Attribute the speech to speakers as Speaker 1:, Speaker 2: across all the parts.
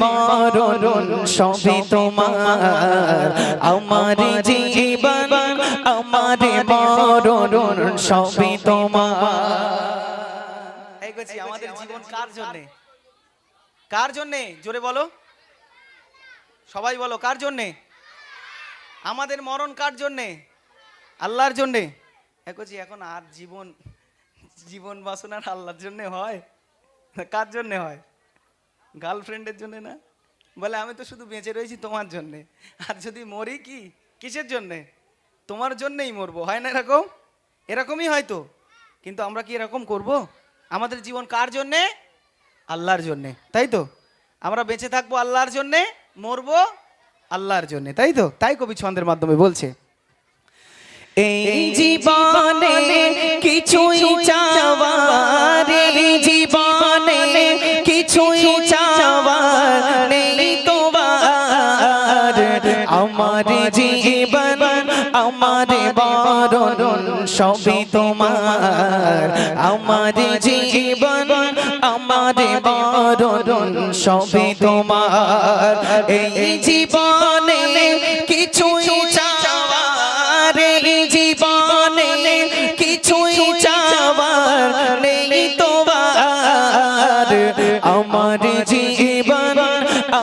Speaker 1: মরণ সবই তোমার। আমার জীবন, আমার মরণ সবই তোমার।
Speaker 2: আমাদের জীবন কার জন্যে? কার জন্যে? জোরে বলো। সবাই বলো, কার জন্যে? আমাদের মরণ কার জন্যে? আল্লাহর জন্যে? এই করছি এখন আর জীবন জীবন বাসনার আল্লাহর জন্যে হয়? কার জন্যে হয়? গার্লফ্রেন্ডের জন্যে না? বলে আমি তো শুধু বেঁচে রয়েছি তোমার জন্যে। আর যদি মরি কি? কিসের জন্যে? তোমার জন্যেই মরবো। হয় না এরকম? এরকমই হয়তো। কিন্তু আমরা কি এরকম করব? আমাদের জীবন কার জন্যে? আল্লাহর জন্যে। তাই তো? আমরা বেঁচে থাকব আল্লাহর জন্যে মরবো আল্লাহর জন্যে। তাই তো? তাই কবি ছন্দের মাধ্যমে বলছে
Speaker 1: এই জীবনে জীবন আমার বরণ সবই তোমার। আমার জীবন আমার বরণ সবই তোমার। এই জীবনে আমার জীবন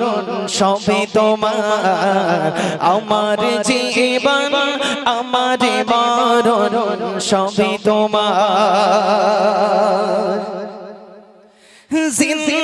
Speaker 1: মরণ সবে তোমার। আমার জীবন আমার মরণ সবে তোমার। জিন্দগিটা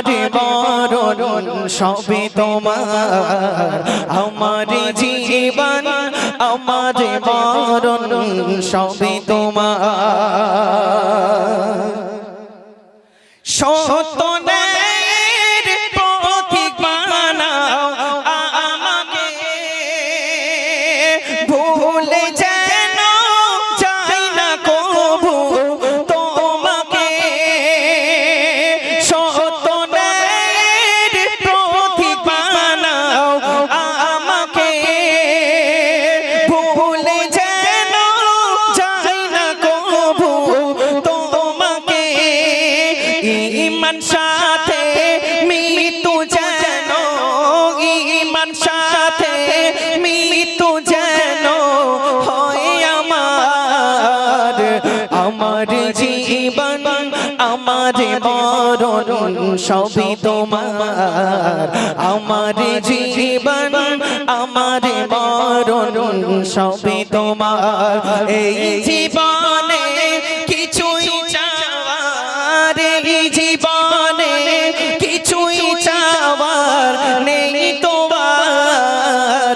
Speaker 1: আমার মরণ সবে তোমার। আমার জীবন আমার মরণ সবে তোমার। সত্যনের ইমান সাথে মৃত্যু যেন, ইমান সাথে মৃত্যু যেন হয় আমার। আমার জীবন, আমার মরণ সবই তোমার। আমার জীবন, আমার মরণ সবই তোমার। এই জীবনে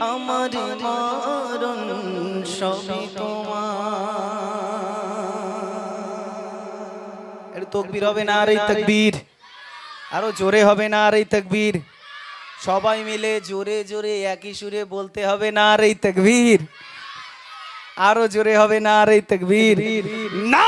Speaker 1: আমার মরণ সবই তোমার।
Speaker 2: তকবীর হবে না আর এই তকবীর? আরও জোরে হবে না আর এই তকবীর? সবাই মিলে জোরে জোরে একই সুরে বলতে হবে না আর এই তকবীর? আরও জোরে হবে না আর এই তকবীর? না